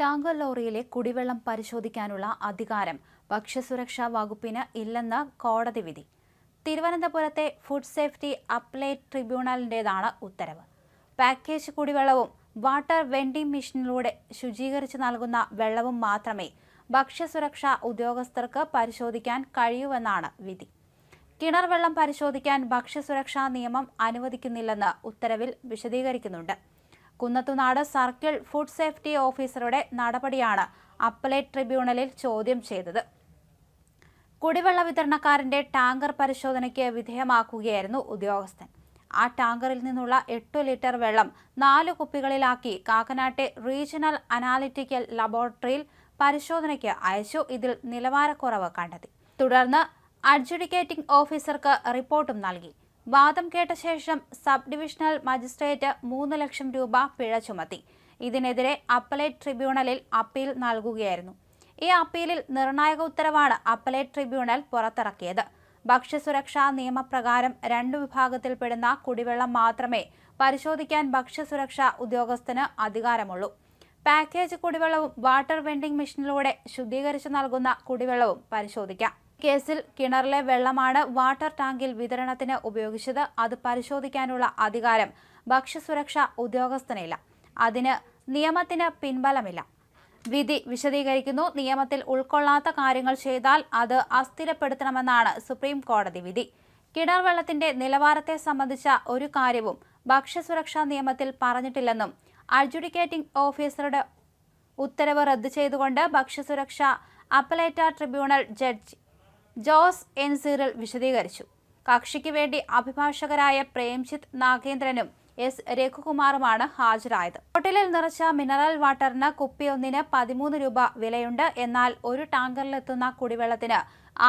Tanker ലോറിയിലെ കുടിവെള്ളം പരിശോധിക്കാനുള്ള അധികാരം ഭക്ഷ്യസുരക്ഷാ വകുപ്പിന് ഇല്ലെന്ന് കോടതി വിധി. തിരുവനന്തപുരത്തെ ഫുഡ് സേഫ്റ്റി അപ്ലേറ്റ് ട്രിബ്യൂണലിന്റേതാണ് ഉത്തരവ്. പാക്കേജ് കുടിവെള്ളവും വാട്ടർ വെൻഡിംഗ് മെഷീനിലൂടെ ശുചീകരിച്ച് നൽകുന്ന വെള്ളവും മാത്രമേ ഭക്ഷ്യസുരക്ഷാ ഉദ്യോഗസ്ഥർക്ക് പരിശോധിക്കാൻ കഴിയൂവെന്നാണ് വിധി. കിണർ വെള്ളം പരിശോധിക്കാൻ ഭക്ഷ്യസുരക്ഷാ നിയമം അനുവദിക്കുന്നില്ലെന്ന് ഉത്തരവിൽ വിശദീകരിക്കുന്നുണ്ട്. കുന്നത്തുനാട് സർക്കിൾ ഫുഡ് സേഫ്റ്റി ഓഫീസറുടെ നടപടിയാണ് അപ്പലേറ്റ് ട്രിബ്യൂണലിൽ ചോദ്യം ചെയ്തത്. കുടിവെള്ള വിതരണക്കാരന്റെ ടാങ്കർ പരിശോധനയ്ക്ക് വിധേയമാക്കുകയായിരുന്നു ഉദ്യോഗസ്ഥൻ. ആ ടാങ്കറിൽ നിന്നുള്ള എട്ടു ലിറ്റർ വെള്ളം നാല് കുപ്പികളിലാക്കി കാക്കനാട്ടെ റീജിയണൽ അനാലിറ്റിക്കൽ ലബോറട്ടറിയിൽ പരിശോധനയ്ക്ക് അയച്ചു. ഇതിൽ നിലവാരക്കുറവ് കണ്ടെത്തി. തുടർന്ന് അഡ്ജുഡിക്കേറ്റിംഗ് ഓഫീസർക്ക് റിപ്പോർട്ടും നൽകി. വാദം കേട്ട ശേഷം സബ് ഡിവിഷണൽ മജിസ്ട്രേറ്റ് മൂന്ന് ലക്ഷം രൂപ പിഴ ചുമത്തി. ഇതിനെതിരെ അപ്പലേറ്റ് ട്രിബ്യൂണലിൽ അപ്പീൽ നൽകുകയായിരുന്നു. ഈ അപ്പീലിൽ നിർണായക ഉത്തരവാണ് അപ്പലേറ്റ് ട്രിബ്യൂണൽ പുറത്തിറക്കിയത്. ഭക്ഷ്യസുരക്ഷാ നിയമപ്രകാരം രണ്ടു വിഭാഗത്തിൽപ്പെടുന്ന കുടിവെള്ളം മാത്രമേ പരിശോധിക്കാൻ ഭക്ഷ്യസുരക്ഷാ ഉദ്യോഗസ്ഥന് അധികാരമുള്ളൂ. പാക്കേജ് കുടിവെള്ളവും വാട്ടർ വെൻഡിംഗ് മെഷീനിലൂടെ ശുദ്ധീകരിച്ചു നൽകുന്ന കുടിവെള്ളവും പരിശോധിക്കാം. കേസിൽ കിണറിലെ വെള്ളമാണ് വാട്ടർ ടാങ്കിൽ വിതരണത്തിന് ഉപയോഗിച്ചത്. അത് പരിശോധിക്കാനുള്ള അധികാരം ഭക്ഷ്യസുരക്ഷാ ഉദ്യോഗസ്ഥനില്ല. അതിന് നിയമത്തിന് പിൻബലമില്ല. വിധി വിശദീകരിക്കുന്നു. നിയമത്തിൽ ഉൾക്കൊള്ളാത്ത കാര്യങ്ങൾ ചെയ്താൽ അത് അസ്ഥിരപ്പെടുത്തണമെന്നാണ് സുപ്രീം കോടതി വിധി. കിണർ വെള്ളത്തിന്റെ നിലവാരത്തെ സംബന്ധിച്ച ഒരു കാര്യവും ഭക്ഷ്യസുരക്ഷാ നിയമത്തിൽ പറഞ്ഞിട്ടില്ലെന്നും അഡ്ജുഡിക്കേറ്റിംഗ് ഓഫീസറുടെ ഉത്തരവ് റദ്ദു ചെയ്തുകൊണ്ട് ഭക്ഷ്യസുരക്ഷ appellate tribunal judge Jose N സീറൽ വിശദീകരിച്ചു. കക്ഷിക്ക് വേണ്ടി അഭിഭാഷകരായ പ്രേംജിത്ത് നാഗേന്ദ്രനും എസ് രഘുകുമാറുമാണ് ഹാജരായത്. ഹോട്ടലിൽ നിറച്ച മിനറൽ വാട്ടറിന് കുപ്പിയൊന്നിന് പതിമൂന്ന് രൂപ വിലയുണ്ട്. എന്നാൽ ഒരു ടാങ്കറിലെത്തുന്ന കുടിവെള്ളത്തിന്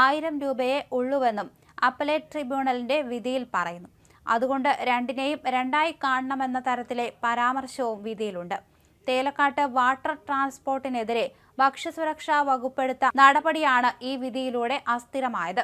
ആയിരം രൂപയെ ഉള്ളൂവെന്നും അപ്പലേറ്റ് ട്രിബ്യൂണലിന്റെ വിധിയിൽ പറയുന്നു. അതുകൊണ്ട് രണ്ടിനെയും രണ്ടായി കാണണമെന്ന തരത്തിലെ പരാമർശവും വിധിയിലുണ്ട്. തേലക്കാട്ട് വാട്ടർ ട്രാൻസ്പോർട്ടിനെതിരെ ഭക്ഷ്യസുരക്ഷാ വകുപ്പെടുത്ത നടപടിയാണ് ഈ വിധിയിലൂടെ അസ്ഥിരമായത്.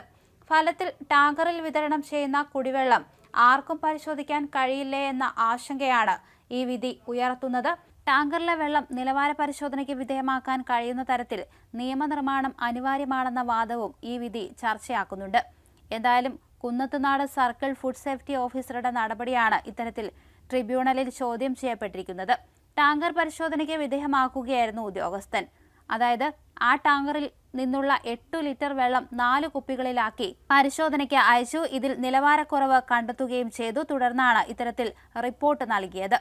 ഫലത്തിൽ ടാങ്കറിൽ വിതരണം ചെയ്യുന്ന കുടിവെള്ളം ആർക്കും പരിശോധിക്കാൻ കഴിയില്ലേ എന്ന ആശങ്കയാണ് ഈ വിധി ഉയർത്തുന്നത്. ടാങ്കറിലെ വെള്ളം നിലവാര പരിശോധനയ്ക്ക് വിധേയമാക്കാൻ കഴിയുന്ന തരത്തിൽ നിയമനിർമ്മാണം അനിവാര്യമാണെന്ന വാദവും ഈ വിധി ചർച്ചയാക്കുന്നുണ്ട്. എന്തായാലും കുന്നത്തുനാട് സർക്കിൾ ഫുഡ് സേഫ്റ്റി ഓഫീസറുടെ നടപടിയാണ് ഇത്തരത്തിൽ ട്രിബ്യൂണലിൽ ചോദ്യം ചെയ്യപ്പെട്ടിരിക്കുന്നത്. ടാങ്കർ പരിശോധനയ്ക്ക് വിധേയമാക്കുകയായിരുന്നു ഉദ്യോഗസ്ഥൻ. അതായത് ആ ടാങ്കറിൽ നിന്നുള്ള എട്ടു ലിറ്റർ വെള്ളം നാല് കുപ്പികളിലാക്കി പരിശോധനയ്ക്ക് അയച്ചു. ഇതിൽ നിലവാരക്കുറവ് കണ്ടെത്തുകയും ചെയ്തു. തുടർന്നാണ് ഇത്തരത്തിൽ റിപ്പോർട്ട് നൽകിയത്.